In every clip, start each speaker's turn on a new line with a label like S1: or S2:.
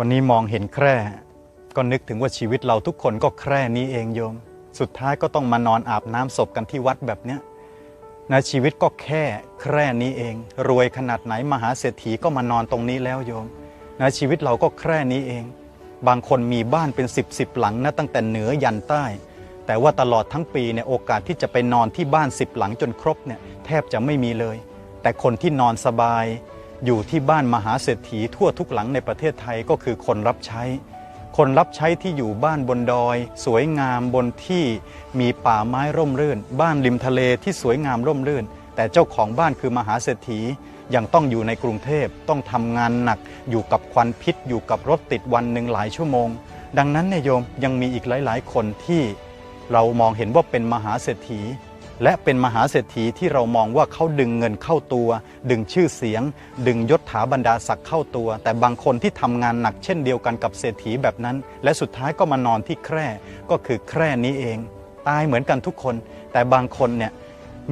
S1: วันนี้มองเห็นแคร่ ก็นึกถึงว่าชีวิตเราทุกคนก็แคร่นี้เองโยม สุดท้ายก็ต้องมานอนอาบน้ำศพกันที่วัดแบบเนี้ยนะชีวิตก็แค่แคร่นี้เอง รวยขนาดไหนมหาเศรษฐีก็มานอนตรงนี้แล้วโยมนะชีวิตเราก็แคร่นี้เอง บางคนมีบ้านเป็นสิบสิบหลังนะตั้งแต่เหนือยันใต้ แต่ว่าตลอดทั้งปีเนี่ยโอกาสที่จะไปนอนที่บ้านสิบหลังจนครบเนี่ยแทบจะไม่มีเลย แต่คนที่นอนสบาย อยู่ที่บ้านมหาเศรษฐีทั่วทุกหลังในประเทศไทยก็คือคนรับใช้ คนรับใช้ที่อยู่บ้านบนดอย สวยงามบนที่มีป่าไม้ร่มรื่น บ้านริมทะเลที่สวยงามร่มรื่น แต่เจ้าของบ้านคือมหาเศรษฐียังต้องอยู่ในกรุงเทพต้องทำงานหนัก อยู่กับควันพิษ อยู่กับรถติดวันหนึ่งหลายชั่วโมง ดังนั้นเนี่ยโยมยังมีอีกหลาย ๆ คนที่เรามองเห็นว่าเป็นมหาเศรษฐี และเป็นมหาเศรษฐีที่เรามองว่าเขาดึงเงินเข้าตัว ดึงชื่อเสียง ดึงยศถาบรรดาศักดิ์เข้าตัว แต่บางคนที่ทำงานหนักเช่นเดียวกันกับเศรษฐีแบบนั้น และสุดท้ายก็มานอนที่แคร่ก็คือแคร่นี้เอง ตายเหมือนกันทุกคน แต่บางคนเนี่ย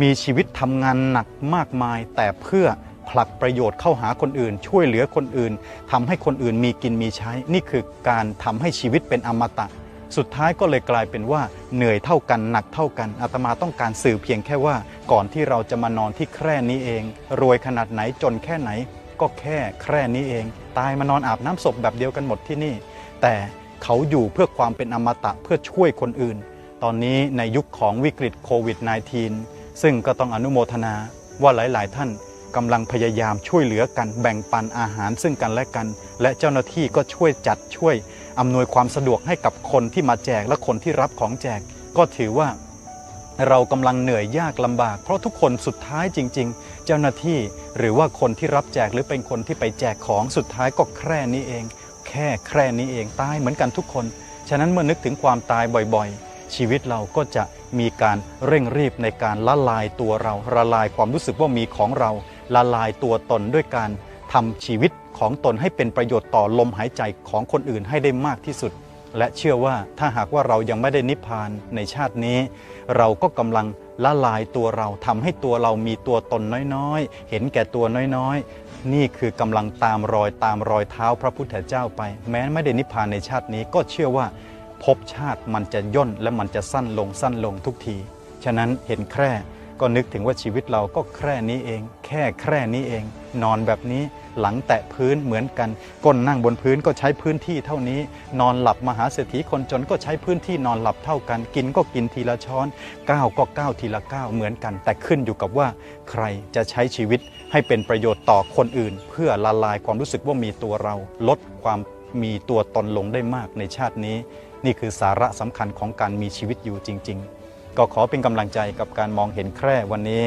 S1: มีชีวิตทำงานหนักมากมาย แต่เพื่อผลักประโยชน์เข้าหาคนอื่น ช่วยเหลือคนอื่นทำให้คนอื่นมีกินมีใช้ นี่คือการทำให้ชีวิตเป็นอมตะ สุดท้ายก็เลยกลายเป็นว่าเหนื่อยเท่ากันหนักเท่ากันอาตมาต้องการสื่อเพียงแค่ว่า ก่อนที่เราจะมานอนที่แคร่นี้เอง รวยขนาดไหนจนแค่ไหน ก็แค่แคร่นี้เอง ตายมานอนอาบน้ำศพแบบเดียวกันหมดที่นี่ แต่เขาอยู่เพื่อความเป็นอมตะเพื่อช่วยคนอื่น ตอนนี้ในยุคของวิกฤตโควิด -19 ซึ่งก็ต้องอนุโมทนาว่าหลาย ๆ ท่านกำลังพยายามช่วยเหลือกันแบ่งปันอาหารซึ่งกันและกัน และเจ้าหน้าที่ก็ช่วยจัดช่วย อำนวยความสะดวกให้กับคนที่มาแจกและคนที่รับของแจก ก็ถือว่าเรากำลังเหนื่อยยากลำบาก เพราะทุกคนสุดท้ายจริง ๆ เจ้าหน้าที่หรือว่าคนที่รับแจกหรือเป็นคนที่ไปแจกของสุดท้ายก็แค่นี้เอง แค่แค่นี้เองตายเหมือนกันทุกคน ฉะนั้นเมื่อนึกถึงความตายบ่อยๆ ชีวิตเราก็จะมีการเร่งรีบในการละลายตัวเราละลายความรู้สึกว่ามีของเราละลายตัวตนด้วยการทำชีวิต ของตนให้เป็นประโยชน์ต่อลมหายใจของคนอื่นให้ได้มากที่สุด และเชื่อว่าถ้าหากว่าเรายังไม่ได้นิพพานในชาตินี้ เราก็กำลังละลายตัวเราทำให้ตัวเรามีตัวตนน้อยๆ เห็นแก่ตัวน้อยๆ นี่คือกำลังตามรอยตามรอยเท้าพระพุทธเจ้าไป แม้ไม่ได้นิพพานในชาตินี้ก็เชื่อว่าภพชาติมันจะย่นและมันจะสั้นลงสั้นลงทุกที ฉะนั้นเห็นแคร่ ก็นึกถึงว่าชีวิตเราก็แค่นี้เอง แค่แค่นี้เอง นอนแบบนี้หลังแตะพื้นเหมือนกัน ก้นนั่งบนพื้นก็ใช้พื้นที่เท่านี้ นอนหลับมหาเศรษฐีคนจนก็ใช้พื้นที่นอนหลับเท่ากัน กินก็กินทีละช้อนก้าวก็ก้าวทีละก้าวเหมือนกัน แต่ขึ้นอยู่กับว่า ใครจะใช้ชีวิตให้เป็นประโยชน์ต่อคนอื่น เพื่อละลายความรู้สึกว่ามีตัวเรา ลดความมีตัวตนลงได้มากในชาตินี้ นี่คือสาระสำคัญของการมีชีวิตอยู่จริง ๆ ก็ขอเป็นกำลังใจกับการมองเห็นแคร่วันนี้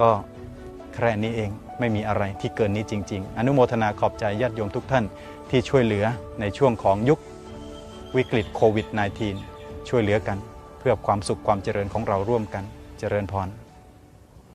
S1: ก็แค่นี้เองไม่มีอะไรที่เกินนี้จริง ๆ อนุโมทนาขอบใจญาติโยมทุกท่านที่ช่วยเหลือในช่วงของยุควิกฤตโควิด -19 ช่วยเหลือกัน เพื่อความสุขความเจริญของเราร่วมกันเจริญพร